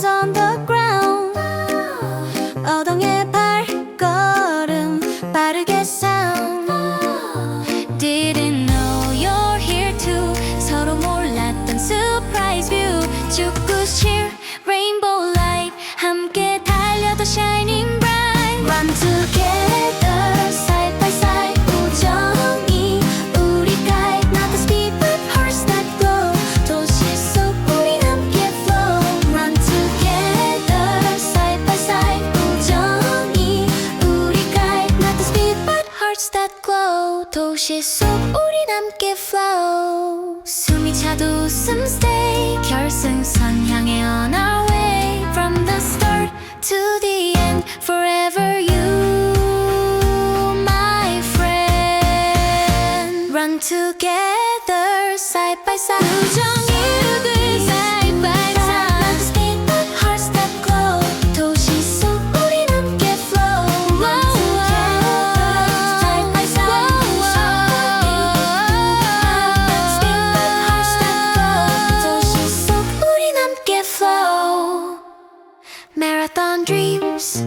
hands on the ground 어동의 발걸음 빠르게 sound hearts that glow 도시 속 우리 함께 flow 숨이 차도 웃음 stay 결승선 향해 on our way From the start to the end Forever you my friend Run together side by side dreams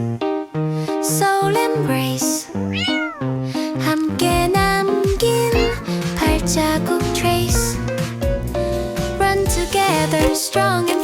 Soul embrace 함께 남긴 발자국 trace Run together strong and